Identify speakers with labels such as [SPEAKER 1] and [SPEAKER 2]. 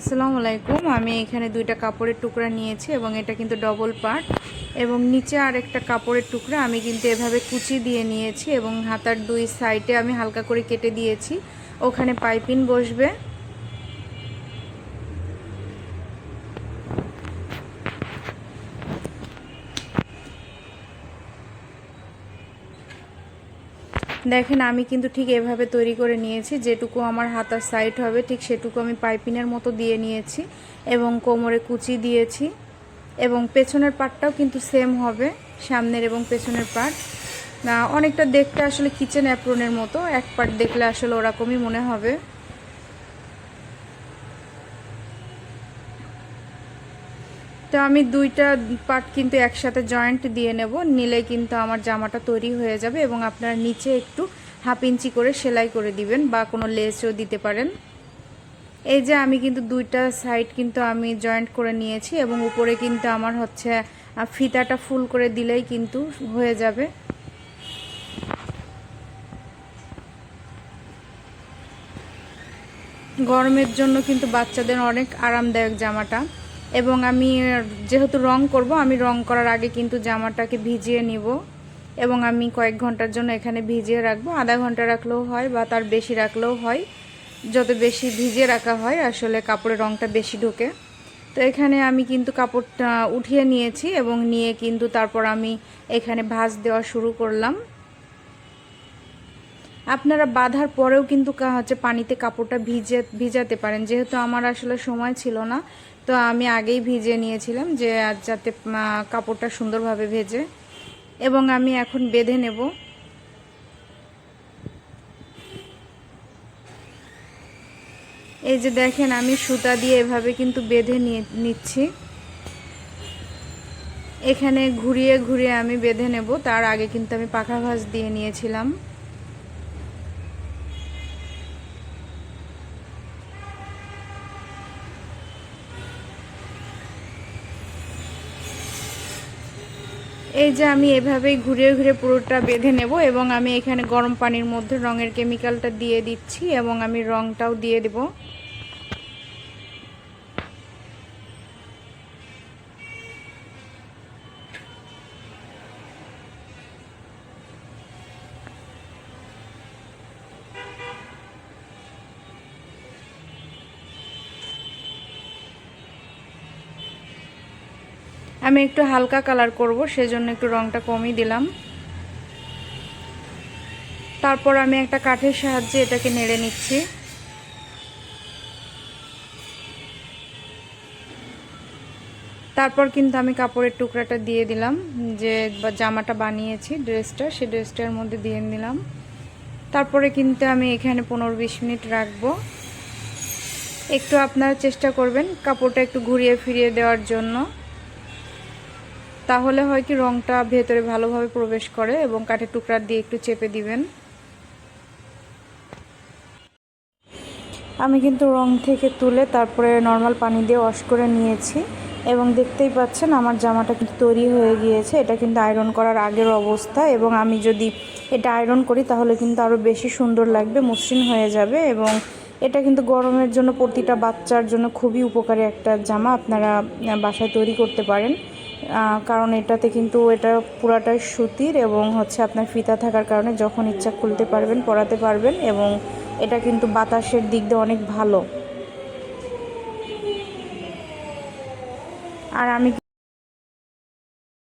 [SPEAKER 1] আসসালামু আলাইকুম। আমি এখানে দুইটা কাপড়ের টুকরা নিয়েছি এবং এটা কিন্তু ডবল পার্ট এবং নিচে আর একটা কাপড়ের টুকরা আমি কিন্তু এভাবে কুচি দিয়ে নিয়েছি এবং হাতার দুই সাইডে আমি হালকা করে কেটে দিয়েছি। ওখানে পাইপিন বসবে। দেখেন, আমি কিন্তু ঠিক এভাবে তৈরি করে নিয়েছি, যেটুকু আমার হাতার সাইড হবে, ঠিক সেটুকু আমি পাইপিনের মতো দিয়ে নিয়েছি এবং কোমরে কুচি দিয়েছি এবং পেছনের পার্টটাও কিন্তু সেম হবে, সামনের এবং পেছনের পার্ট অনেকটা দেখতে আসলে কিচেন অ্যাপ্রনের মতো, এক পার্ট দেখলে আসলে ওরকমই মনে হবে। তো আমি দুইটা পার্ট কিন্তু একসাথে জয়েন্ট দিয়ে নেব। নিলে কিন্তু আমার জামাটা তৈরি হয়ে যাবে এবং আপনার নিচে একটু হাফ ইঞ্চি করে সেলাই করে দিবেন বা কোনো লেসও দিতে পারেন। এই যে আমি কিন্তু দুইটা সাইড কিন্তু আমি জয়েন্ট করে নিয়েছি এবং উপরে কিন্তু আমার হচ্ছে ফিতাটা ফুল করে দিলেই কিন্তু হয়ে যাবে। গরমের জন্য কিন্তু বাচ্চাদের অনেক আরামদায়ক জামাটা। এবং আমি যেহেতু রং করব, আমি রং করার আগে কিন্তু জামাটাকে ভিজিয়ে নিব। এবং আমি কয়েক ঘণ্টার জন্য এখানে ভিজিয়ে রাখব। আধা ঘণ্টা রাখলেও হয় বা তার বেশি রাখলেও হয়। যত বেশি ভিজিয়ে রাখা হয়, আসলে কাপড়ের রংটা বেশি ঢোকে। তো এখানে আমি কিন্তু কাপড়টা উঠিয়ে নিয়েছি এবং নিয়ে কিন্তু তারপর আমি এখানে ভাঁজ দেওয়া শুরু করলাম। আপনারা বাঁধার পরেও কিন্তু হচ্ছে পানিতে কাপড়টা ভিজে ভিজাতে পারেন। যেহেতু আমার আসলে সময় ছিল না তো আমি আগেই ভিজে নিয়েছিলাম যে আর যাতে কাপড়টা সুন্দরভাবে ভেজে, এবং আমি এখন বেঁধে নেব। এই যে দেখেন, আমি সুতা দিয়ে এভাবে কিন্তু বেঁধে নিয়ে, নিচ্ছি। এখানে ঘুরিয়ে ঘুরিয়ে আমি বেঁধে নেব। তার আগে কিন্তু আমি পাখা ভাঁজ দিয়ে নিয়েছিলাম। এই যে আমি এভাবেই ঘুরে ঘুরে পুরোটা বেঁধে নেব এবং আমি এখানে গরম পানির মধ্যে রঙের কেমিক্যালটা দিয়ে দিচ্ছি এবং আমি রঙটাও দিয়ে দেব। আমি একটু হালকা কালার করব, সেজন্য একটু রংটা কমই দিলাম। তারপর আমি একটা কাঠের সাহায্যে এটাকে নেড়ে নিচ্ছি। তারপর কিন্তু আমি কাপড়ের টুকরাটা দিয়ে দিলাম, যে জামাটা বানিয়েছি ড্রেসটা সেই ড্রেসটার মধ্যে দিয়ে নিলাম তারপরে কিন্তু আমি এখানে পনেরো বিশ মিনিট রাখব। একটু আপনারা চেষ্টা করবেন কাপড়টা একটু ঘুরিয়ে ফিরিয়ে দেওয়ার জন্য। তাহলে হয় কি রংটা ভেতরে ভালোভাবে প্রবেশ করে এবং কাঠের টুকরা দিয়ে একটু চেপে দিবেন। আমি কিন্তু রং থেকে তুলে তারপরে নর্মাল পানি দিয়ে ওয়াশ করে নিয়েছি এবং দেখতেই পাচ্ছেন আমার জামাটা কিন্তু তৈরি হয়ে গিয়েছে। এটা কিন্তু আয়রন করার আগের অবস্থা এবং আমি যদি এটা আয়রন করি তাহলে কিন্তু আরও বেশি সুন্দর লাগবে, মসৃণ হয়ে যাবে এবং এটা কিন্তু গরমের জন্য প্রতিটা বাচ্চার জন্য খুবই উপকারী একটা জামা। আপনারা বাসায় তৈরি করতে পারেন। কারণ এটাতে কিন্তু এটা পুরাটাই সুতির এবং হচ্ছে আপনার ফিতা থাকার কারণে যখন ইচ্ছা খুলতে পারবেন, পরাতে পারবেন এবং এটা কিন্তু বাতাসের দিক দিয়ে অনেক ভালো। আর আমি